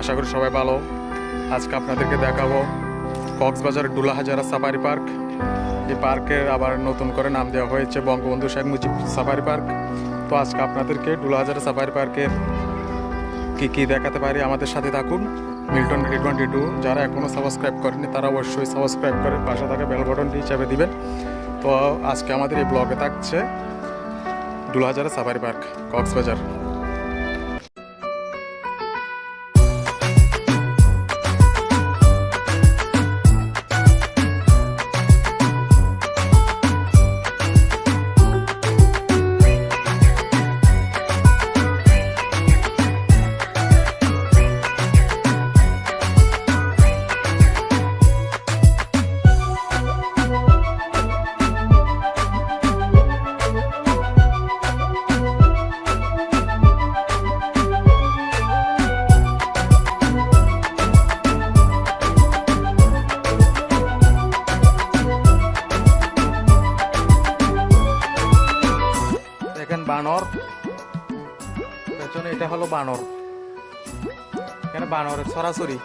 আশা করি সবাই ভালো। আজকে আপনাদেরকে দেখাবো কক্সবাজার ডুলা হাজারা সাফারি পার্ক। এই পার্কের আবার নতুন করে নাম দেওয়া হয়েছে বঙ্গবন্ধু শেখ মুজিব সাফারি পার্ক। তো আজকে আপনাদেরকে ডুলা হাজারা সাফারি পার্কের কী কী দেখাতে পারি আমাদের সাথে থাকুন। মিল্টন টি টোয়েন্টি টু, যারা এখনও সাবস্ক্রাইব করেনি তারা অবশ্যই সাবস্ক্রাইব করে পাশে থাকা বেল বাটনটি হিসাবে দিবেন। তো আজকে আমাদের এই ব্লগে থাকছে ডুলা হাজারা সাফারি পার্ক, কক্সবাজার। হলো বানর। এখানে বানরের সরাসরি?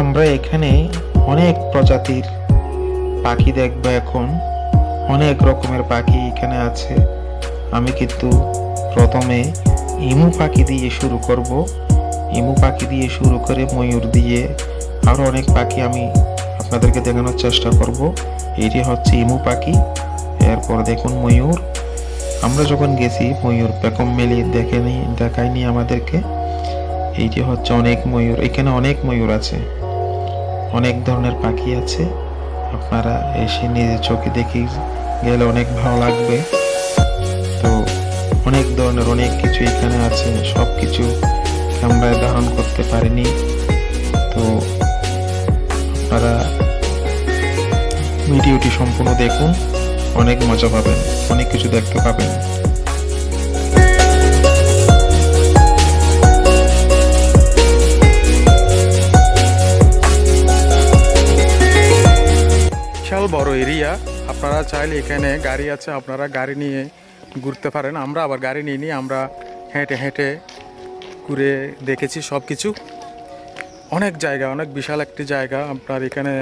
আমরা এখানে অনেক প্রজাতির পাখি দেখব এখন। অনেক রকমের পাখি এখানে আছে। আমি কিন্তু প্রথমে ইমু পাখি দিয়ে শুরু করব। ইমু পাখি দিয়ে শুরু করে ময়ূর দিয়ে আরও অনেক পাখি আমি আপনাদেরকে দেখানোর চেষ্টা করব। এটি হচ্ছে ইমু পাখি। এরপর দেখুন ময়ূর। আমরা যখন গেছি, ময়ূর পেকম মেলি দেখেনি দেখায়নি আমাদেরকে। এইটি হচ্ছে অনেক ময়ূর। এখানে অনেক ময়ূর আছে। অনেক ধরনের পাখি আছে। আপনারা এসে নিজের চোখে দেখে গেলে অনেক ভালো লাগবে। তো অনেক ধরনের অনেক কিছু এখানে আছে সব কিছু ক্যামেরায় ধারণ করতে পারিনি। তো আপনারা ভিডিওটি সম্পূর্ণ দেখুন, অনেক মজা পাবেন, অনেক কিছু দেখতে পাবেন। বিশাল বড় এরিয়া। আপনারা চাইলে এখানে গাড়ি আছে, আপনারা গাড়ি নিয়ে ঘুরতে পারেন। আমরা আবার গাড়ি নিয়ে নিয়ে আমরা হেঁটে হেঁটে ঘুরে দেখেছি সব কিছু অনেক জায়গা, অনেক বিশাল একটি জায়গা। আপনার এখানে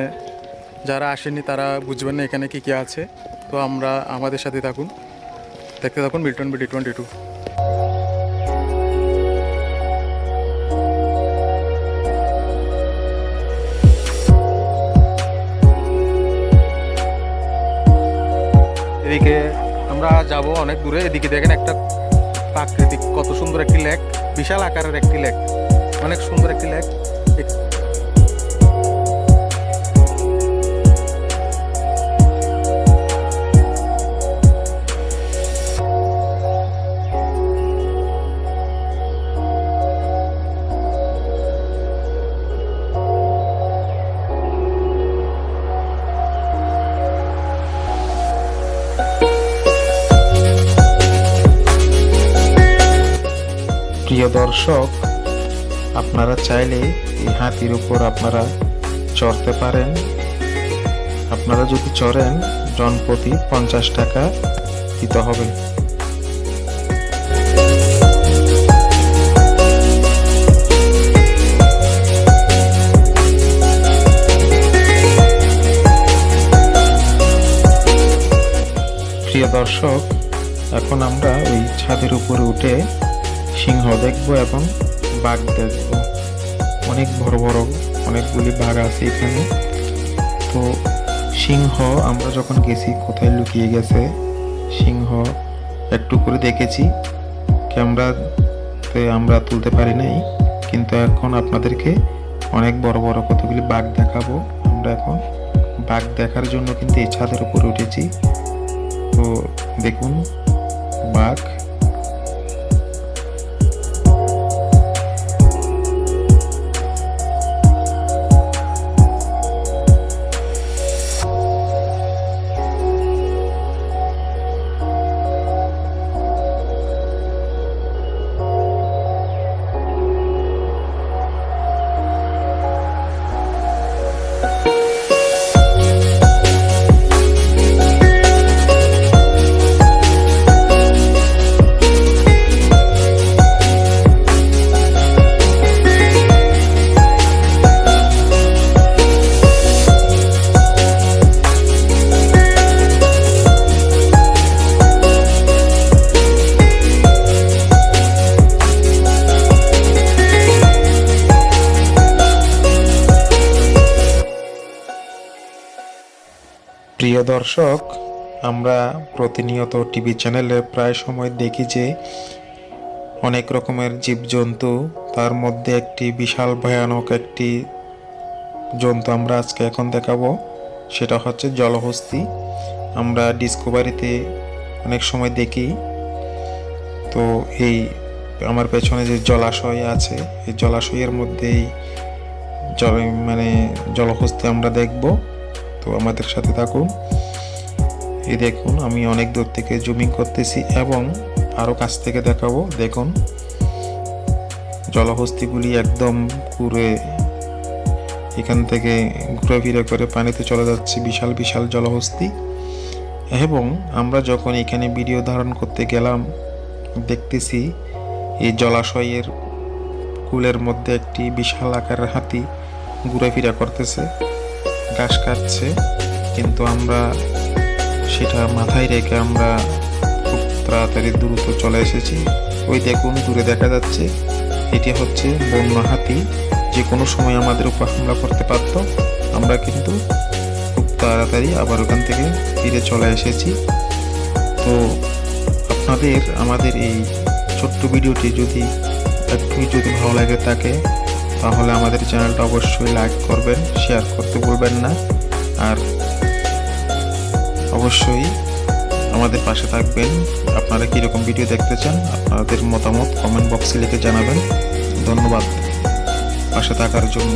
যারা আসেনি তারা বুঝবেন না এখানে কী কী আছে। তো আমরা আমাদের সাথে থাকুন। দেখতে থাকুন মিল্টন বিডি টোয়েন্টি টু। অনেক দূরে। এদিকে দেখেন একটা প্রাকৃতিক কত সুন্দর একটি লেক বিশাল আকারের একটি লেক অনেক সুন্দর একটি লেক প্রিয় দর্শক আপনারা চাইলে এই হাতির উপর আপনারা চড়তে পারেন। আপনারা যদি চড়েন, জনপ্রতি পঞ্চাশ টাকা দিতে হবে। প্রিয় দর্শক এখন আমরা ওই ছাদের উপরে উঠে সিংহ দেখব এবং বাঘ দেখব। অনেক বড় বড়, অনেকগুলি বাঘ আছে এখানে। তো সিংহ, আমরা যখন গেছি, কোথায় লুকিয়ে গেছে, সিংহ একটু করে দেখেছি। ক্যামেরাতে আমরা তুলতে পারি নাই, কিন্তু এখন আপনাদেরকে অনেক বড় বড় কতগুলি বাঘ দেখাবো আমরা এখন। বাঘ দেখার জন্য কিন্তু এই ছাদের উপরে উঠেছি। তো দেখুন, বাঘ প্রিয় দর্শক, আমরা প্রতিনিয়ত টিভি চ্যানেলে প্রায় সময় দেখি যে অনেক রকমের জীবজন্তু, তার মধ্যে একটি বিশাল ভয়ানক একটি জন্তু আমরা আজকে এখন দেখাবো, সেটা হচ্ছে জলহস্তি। আমরা ডিসকভারিতে অনেক সময় দেখি। তো এই আমার পেছনে যে জলাশয় আছে, এই জলাশয়ের মধ্যেই জল মানে জলহস্তি আমরা দেখব। তো আমাদের সাথে থাকুন এই দেখুন, আমি অনেক দূর থেকে জুমিং করতেছি এবং আরও কাছ থেকে দেখাবো। দেখুন, জলহস্তিগুলি একদম ঘুরে এখান থেকে ঘুরে ফিরে করে পানিতে চলে যাচ্ছে বিশাল বিশাল জলহস্তি। এবং আমরা যখন এখানে ভিডিও ধারণ করতে গেলাম, দেখতেছি এই জলাশয়ের কুলের মধ্যে একটি বিশাল আকারের হাতি ঘুরে ফিরে করতেছে। ঘাস কাটছে, কিন্তু আমরা সেটা মাথায় রেখে আমরা খুব তাড়াতাড়ি দ্রুত চলে এসেছি। ওই দেখুন, দূরে দেখা যাচ্ছে এটি হচ্ছে বন্য হাতি যে কোনো সময় আমাদের উপর হামলা করতে পারত। আমরা কিন্তু খুব তাড়াতাড়ি আবার ওখান থেকে ফিরে চলে এসেছি। তো আপনাদের, আমাদের এই ছোট্ট ভিডিওটি যদি একটু যদি ভালো লাগে থাকে তাহলে আমাদের চ্যানেলটা অবশ্যই লাইক করবেন শেয়ার করতে ভুলবেন না। আর অবশ্যই আমাদের পাশে থাকবেন। আপনারা কীরকম ভিডিও দেখতে চান, আপনাদের মতামত কমেন্ট বক্সে লিখে জানাবেন। ধন্যবাদ পাশে থাকার জন্য।